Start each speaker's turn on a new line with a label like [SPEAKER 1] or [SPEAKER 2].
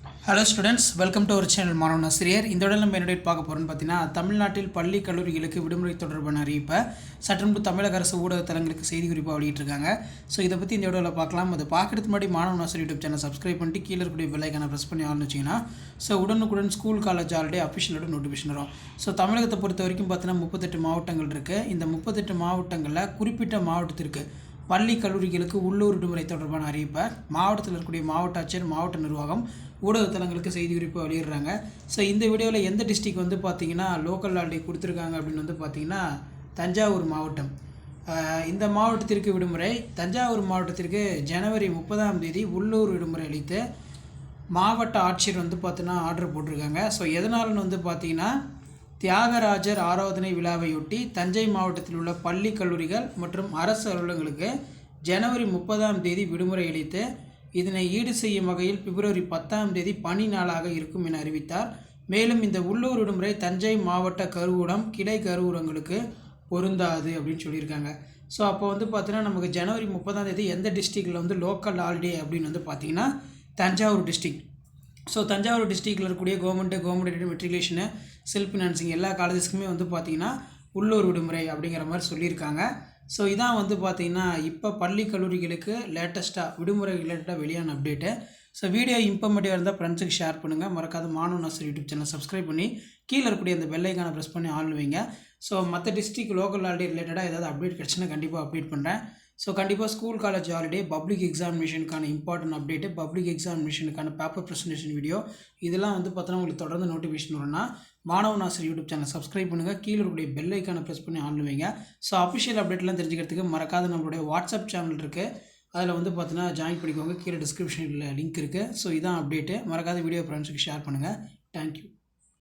[SPEAKER 1] Hello students welcome to our channel மாணவன் ஆசிரியர் இந்த உடல் நம்ம என்னுடைய பார்க்க போகிறோம்னு பார்த்தீங்கன்னா தமிழ்நாட்டில் பள்ளி கல்லூரிகளுக்கு விடுமுறை தொடர்பான அறிவிப்பை சற்றுமுன்பு தமிழக அரசு ஊடக தலங்களுக்கு செய்தி குறிப்பாக வெளியிட்டிருக்காங்க. ஸோ இதை பற்றி இந்த இடத்துல பார்க்கலாம். அதை பார்க்கறதுக்கு முன்னாடி மாணவன் ஆசிரியர் யூடியூப் சேனல் சப்ஸ்கிரைப் பண்ணிட்டு கீழே இருக்கக்கூடிய விலைக்கான ப்ரெஸ் பண்ணி ஆள்னு வச்சிங்கன்னா ஸோ உடனுக்குடன் ஸ்கூல் காலேஜ் ஆல்ரெடி அஃபிஷியலோட நோட்டிஃபிகேஷன் வரும். ஸோ தமிழகத்தை பொறுத்த வரைக்கும் பார்த்தீங்கன்னா முப்பத்தெட்டு மாவட்டங்கள் இருக்குது இந்த முப்பத்தெட்டு மாவட்டங்களில் குறிப்பிட்ட மாவட்டத்திற்கு பள்ளி கல்லூரிகளுக்கு உள்ளூர் விடுமுறை தொடர்பான அறிவிப்பை மாவட்டத்தில் இருக்கக்கூடிய மாவட்ட ஆட்சியர் மாவட்ட நிர்வாகம் ஊடகத்தலங்களுக்கு செய்தி குறிப்பை வெளியிடுறாங்க. ஸோ இந்த வீடியோவில் எந்த டிஸ்ட்ரிக் வந்து பார்த்தீங்கன்னா லோக்கல் ஹாலிடே கொடுத்துருக்காங்க அப்படின்னு வந்து பார்த்தீங்கன்னா தஞ்சாவூர் மாவட்டம். இந்த மாவட்டத்திற்கு விடுமுறை தஞ்சாவூர் மாவட்டத்திற்கு ஜனவரி முப்பதாம் தேதி உள்ளூர் விடுமுறை அளித்து மாவட்ட ஆட்சியர் வந்து பார்த்தீங்கன்னா ஆர்டர் போட்டிருக்காங்க. ஸோ எதனாலன்னு வந்து பார்த்தீங்கன்னா தியாகராஜர் ஆராதனை விழாவையொட்டி தஞ்சை மாவட்டத்தில் உள்ள பள்ளி கல்லூரிகள் மற்றும் அரசு அலுவலகங்களுக்கு ஜனவரி முப்பதாம் தேதி விடுமுறை அளித்து இதனை ஈடு செய்யும் வகையில் பிப்ரவரி பத்தாம் தேதி பணி நாளாக இருக்கும் என அறிவித்தார். மேலும் இந்த உள்ளூர் விடுமுறை தஞ்சை மாவட்ட கருவூடம் கிளை கருவூரங்களுக்கு பொருந்தாது அப்படின்னு சொல்லியிருக்காங்க. ஸோ அப்போ வந்து பார்த்தீங்கன்னா நமக்கு ஜனவரி முப்பதாம் தேதி எந்த டிஸ்ட்ரிக்டில் வந்து லோக்கல் ஹாலிடே அப்படின்னு வந்து பார்த்திங்கன்னா தஞ்சாவூர் டிஸ்ட்ரிக்ட் ஸோ தஞ்சாவூர் டிஸ்ட்ரிக்டில் இருக்கக்கூடிய government government matriculation self financing எல்லா காலேஜஸ்க்குமே வந்து பார்த்திங்கன்னா உள்ளூர் விடுமுறை அப்படிங்கிற மாதிரி சொல்லியிருக்காங்க. ஸோ இதான் வந்து பார்த்திங்கன்னா இப்போ பள்ளி கல்லூரிகளுக்கு லேட்டஸ்ட்டாக விடுமுறை ரிலேட்டடாக வெளியான அப்டேட்டு ஸோ வீடியோ இன்ஃபர்மேட்டிவாக இருந்தால் ஃப்ரெண்ட்ஸுக்கு ஷேர் பண்ணுங்கள் மறக்காத மாணவன் ஆசிரியர் யூடியூப் சேனல் சப்ஸ்கிரைப் பண்ணி கீழே இருக்கக்கூடிய அந்த பெல்லைக்கான ப்ரெஸ் பண்ணி ஆன் வைங்க. ஸோ மற்ற டிஸ்ட்ரிக் லோக்கல் ஆல்ரெடி ரிலேட்டடாக ஏதாவது அப்டேட் கிடச்சுன்னா கண்டிப்பாக அப்டேட் பண்ணுறேன் ஸோ கண்டிப்பாக ஸ்கூல் காலேஜ் ஹாலிடே பப்ளிக் எக்ஸாமினேஷனுக்கான இம்பார்ட்டன்ட் அப்டேட்டு பப்ளிக் எக்ஸாமினேஷனுக்கான பேப்பர் ப்ரெசன்டேஷன் வீடியோ இதெல்லாம் வந்து பார்த்தோன்னா உங்களுக்கு தொடர்ந்து நோட்டிஃபிகேஷன் வரும்னா மாணவன் ஆசிரியர் யூடியூப் சேனல் சப்ஸ்கிரைப் பண்ணுங்கள் கீழே இருக்கக்கூடிய பெல் ஐக்கானை ப்ரெஸ் பண்ணி ஆன் வைங்க. ஸோ அஃபிஷியல் அப்டேட்லாம் தெரிஞ்சுக்கிறதுக்கு மறக்காத நம்மளுடைய வாட்ஸ்அப் சேனல் இருக்குது அதில் வந்து பார்த்தீங்கன்னா ஜாயின் பண்ணிக்கோங்க. கீழே டிஸ்கிரிப்ஷனில் லிங்க் இருக்குது ஸோ இதான் அப்டேட்டு மறக்காத வீடியோ ஃப்ரெண்ட்ஸுக்கு ஷேர் பண்ணுங்கள் தேங்க்யூ